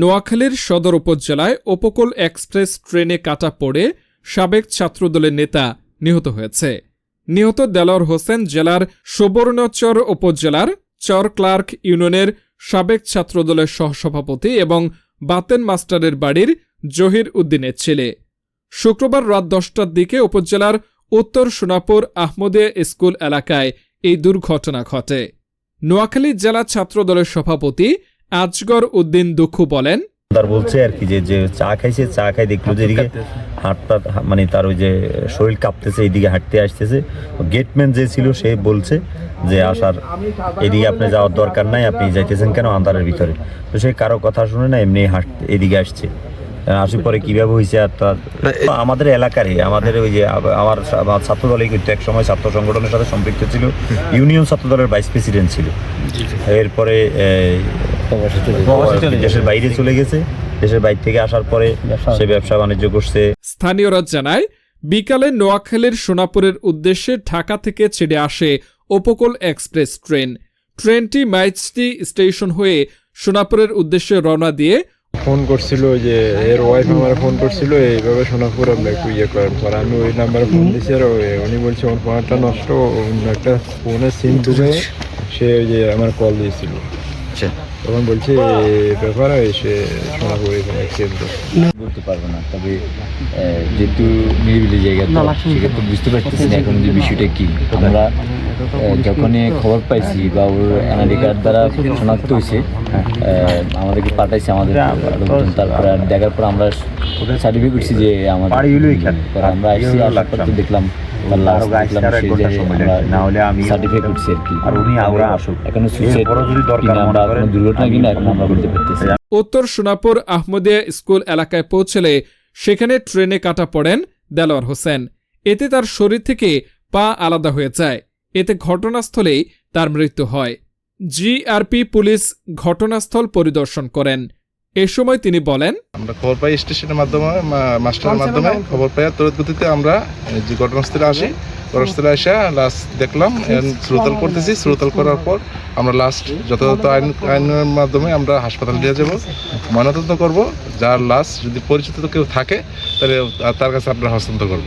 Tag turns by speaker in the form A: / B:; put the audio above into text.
A: নোয়াখালীর সদর উপজেলায় উপকূল এক্সপ্রেস ট্রেনে কাটা পড়ে সাবেক ছাত্রদলের নেতা নিহত হয়েছে। নিহত দেলোয়ার হোসেন জেলার সুবর্ণচর উপজেলার চর ক্লার্ক ইউনিয়নের সাবেক ছাত্রদলের সহসভাপতি এবং বাতেন মাস্টারের বাড়ির জহির উদ্দিনের ছেলে। শুক্রবার রাত দশটার দিকে উপজেলার উত্তর সোনাপুর আহমদিয়া স্কুল এলাকায় এই দুর্ঘটনা ঘটে। নোয়াখালী জেলা ছাত্রদলের সভাপতি আজগর উদ্দিন দুঃখু বলেন
B: তার বলছে আর কি যে যে চা খাইছে চা খাই দেখল যে এদিকে হাতটা মানে তার ওই যে শরীর কাঁপতেছে এইদিকে হাঁটতে আসতেছে। গেটম্যান যে ছিল সে বলছে যে আসার এদিকে আপনি যাওয়ার দরকার নাই আপনি যাইতেছেন কেন আন্ধারের ভিতরে? তো সে কারও কথা শুনে না এমনি হাঁটতে এদিকে আসছে। আসার পরে কীভাবে হয়েছে আর তার আমাদের এলাকারই আমাদের ওই যে আমার আমার ছাত্র দলই কিন্তু এক সময় ছাত্র সংগঠনের সাথে সম্পৃক্ত ছিল ইউনিয়ন ছাত্র দলের ভাইস প্রেসিডেন্ট ছিল। এরপরে দেশের বাইরে চলে গেছে। দেশের বাইরে থেকে আসার পরে সে ব্যবসা বাণিজ্য করছে।
A: স্থানীয়রা জানায় বিকালে নোয়াখালীর সোনাপুরের উদ্দেশ্যে ঢাকা থেকে ছেড়ে আসে উপকূল এক্সপ্রেস ট্রেন। ট্রেনটি মাইচটি স্টেশন হয়ে সোনাপুরের উদ্দেশ্যে রওনা দিয়ে
C: ফোন করছিল যে এর ওয়াইফ আমার ফোন করছিল এইভাবে সোনাপুর আপনি একটু ইয়ে করেন পর আমি ওই নাম্বারে ফোন দিছি আর উনি বলছে ওর ফোনটা নষ্ট অন্য একটা ফোনের সিম তুলে সে ওই যে আমার কল দিয়েছিল। তখন বলছে ব্যাপার এসে শোনাপুর এখানে অ্যাক্সিডেন্ট
D: বলতে পারব না তবে আহ, যেহেতু নিরিবিলি জায়গা তো সেক্ষেত্রে বুঝতে পারতেছি না এখন যে বিষয়টা কি। আমরা যখনই খবর পাইছি বা ওর এনআইডি কার্ড দ্বারা শনাক্ত হয়েছে আহ, আমাদেরকে পাঠাইছে আমাদের তারপরে দেখার পর আমরা সার্টিফিকেট করছি যে আমাদের আমরা আসছি আসার পর দেখলাম।
A: উত্তর সোনাপুর আহমদিয়া স্কুল এলাকায় পৌঁছলে সেখানে ট্রেনে কাটা পড়েন দেলোয়ার হোসেন। এতে তার শরীর থেকে পা আলাদা হয়ে যায়। এতে ঘটনাস্থলেই তার মৃত্যু হয়। জিআরপি পুলিশ ঘটনাস্থল পরিদর্শন করেন। এ সময় তিনি বলেন
E: আমরা খবর পাই স্টেশনের মাধ্যমে মাস্টারের মাধ্যমে খবর পাই তড়িৎ গতিতে আমরা যে ঘটনাস্থলে আসি ঘটনাস্থলে এসে লাস্ট দেখলাম শ্রোতাল করতেছি। শ্রোতাল করার পর আমরা লাস্ট যথাযথ আইন আইনের মাধ্যমে আমরা হাসপাতালে নিয়ে যাব। ময়নাতদন্ত করব। যার লাশ যদি পরিচিত কেউ থাকে তাহলে তার কাছে আমরা হস্তান্তর করব।